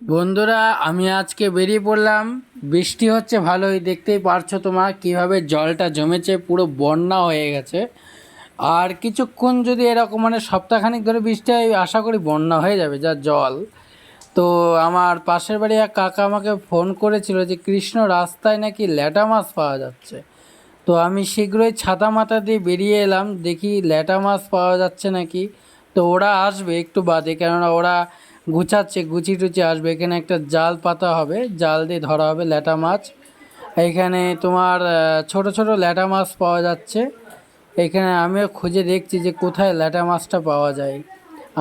বন্ধুরা, আমি আজকে বেরিয়ে পড়লাম। বৃষ্টি হচ্ছে ভালোই, দেখতেই পারছ তোমার কীভাবে জলটা জমেছে, পুরো বন্যা হয়ে গেছে। আর কিছুক্ষণ যদি এরকম মানে সপ্তাহখানিক ধরে বৃষ্টি হয়, আশা করি বন্যা হয়ে যাবে, যা জল। তো আমার পাশের বাড়ি এক কাকা আমাকে ফোন করেছিল যে, কৃষ্ণ, রাস্তায় নাকি ল্যাটা মাছ পাওয়া যাচ্ছে? তো আমি শীঘ্রই ছাতা মাথা দিয়ে বেরিয়ে এলাম, দেখি ল্যাটা মাছ পাওয়া যাচ্ছে নাকি। তো ওরা আসবে একটু বাদে, কেননা ওরা গুছাচ্ছে গুছি টুচি আসবে। এখানে একটা জাল পাতা হবে, জাল দিয়ে ধরা হবে ল্যাটা মাছ। এখানে তোমার ছোট ছোট ল্যাটা মাছ পাওয়া যাচ্ছে। এখানে আমিও খুঁজে দেখছি যে কোথায় ল্যাটা মাছটা পাওয়া যায়।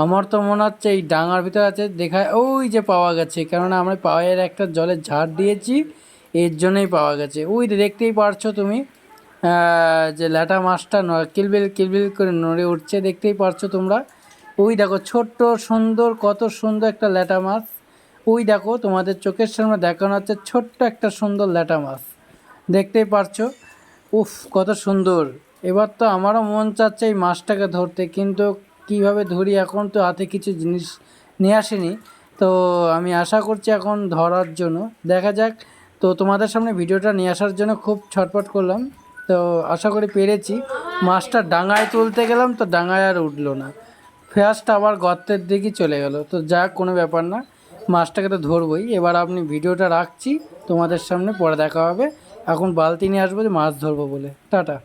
আমার তো মনে হচ্ছে এই ডাঙার ভিতরে আছে, দেখায় ওই যে পাওয়া গেছে। কেননা আমরা পায়ের একটা জলের ঝাড় দিয়েছি, এর জন্যই পাওয়া গেছে। ওই দেখতেই পারছ তুমি যে ল্যাটা মাছটা কিলবিল কিলবিল করে নড়ে উঠছে, দেখতেই পারছ তোমরা। ওই দেখো, ছোট্ট, সুন্দর, কত সুন্দর একটা ল্যাটা মাছ। ওই দেখো, তোমাদের চোখের সামনে দেখানো হচ্ছে ছোট্ট একটা সুন্দর ল্যাটা মাছ। দেখতেই পারছ? উফ, কত সুন্দর। এবার তো আমারও মন চাচ্ছে এই মাছটাকে ধরতে, কিন্তু কীভাবে ধরি এখন তো হাতে কিছু জিনিস নিয়ে আসেনি। তো আমি আশা করছি এখন ধরার জন্য। দেখা যাক, তো তোমাদের সামনে ভিডিওটা নিয়ে আসার জন্য খুব ছটপট করলাম। তো আশা করি পেরেছি। মাছটা ডাঙায় তুলতে গেলাম, তো ডাঙায় আর উঠল না। ফেয়াসটা আবার গর্তের দিকে চলে গেল। তো যাক কোনো ব্যাপার না, মাছটাকে তো ধরবই। এবার আপনি ভিডিওটা রাখছি, তোমাদের সামনে পরে দেখা হবে। এখন বালতি নিয়ে আসব যে মাছ ধরবো বলে। টাটা।